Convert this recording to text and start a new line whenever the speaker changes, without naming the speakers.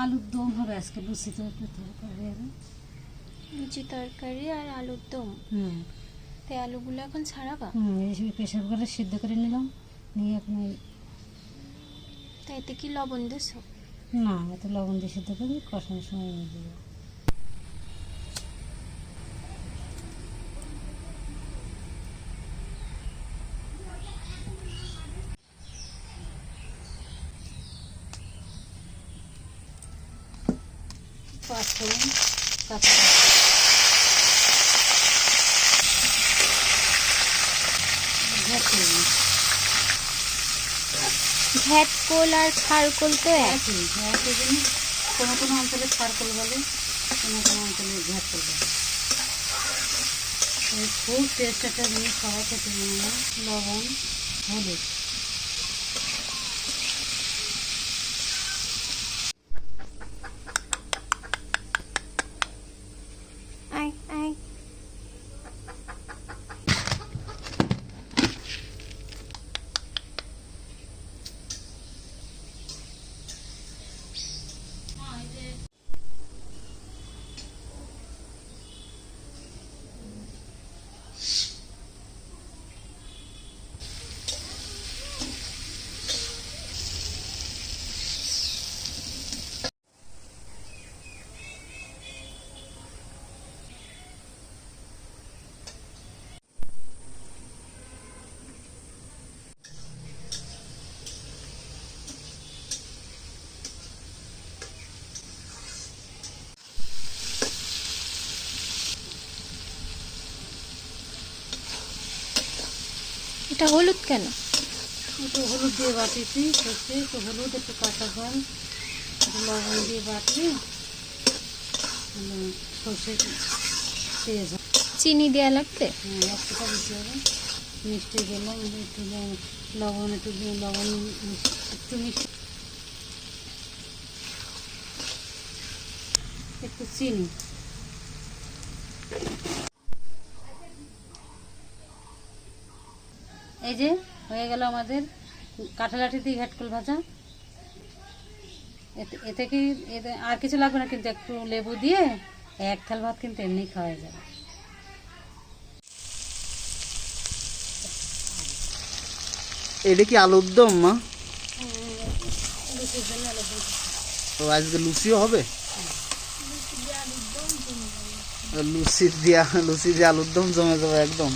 আলুর দম হবে আজকে লুচি তো তরকারি। হবে
লুচি তরকারি আর আলুর দম।
হুম।
আলুগুলো এখন ছাড়াবা?
হুম এই প্রেশার কুকারে সিদ্ধ করে নিলাম নিয়ে এখন
তাইতে কি লবণ দেছো?
না এত লবণ দিয়ে সিদ্ধ করে কষানোর সময় নিয়ে দেবো পাঁচ ফোড়ন কাঁচা।
ঘ্যাটকোল আর খারকোল তো
একই একই জিনিস কোনো কোনো অঞ্চলে ছারকোল বলে, কোনো কোনো অঞ্চলে ঘ্যাটকোল বলে খুব টেস্ট একটা জিনিস সবাই খেতে লবণ, হলুদ
এটা হলুদ কেন?
একটু হলুদ দিয়ে বাটিছি সর্ষে একটু হলুদ একটু কাঁচা জল একটু লবণ দিয়ে বাটি উম, সর্ষে তেজ
চিনি দেয়া লাগবে?
হ্যাঁ এক ফোঁটা হবে। মিষ্টি দিলাম একটু লবণ একটু লবণ একটু মিষ্টি। একটু চিনি। এই যে, হয়ে গেল আমাদের কাঁঠালাটি দিয়ে ঘাটকুল ভাজা। এতে কি এতে আর কিছু লাগবে না, কিন্তু একটু লেবু দিয়ে এক থাল ভাত কিন্তু এমনি খাওয়া যাবে
এটা কি আলুর দম, মা?
লুচির।
তো আজকে লুচিও হবে? লুচি দিয়া লুচি দিয়ে আলুর দম জমে যাবে একদম।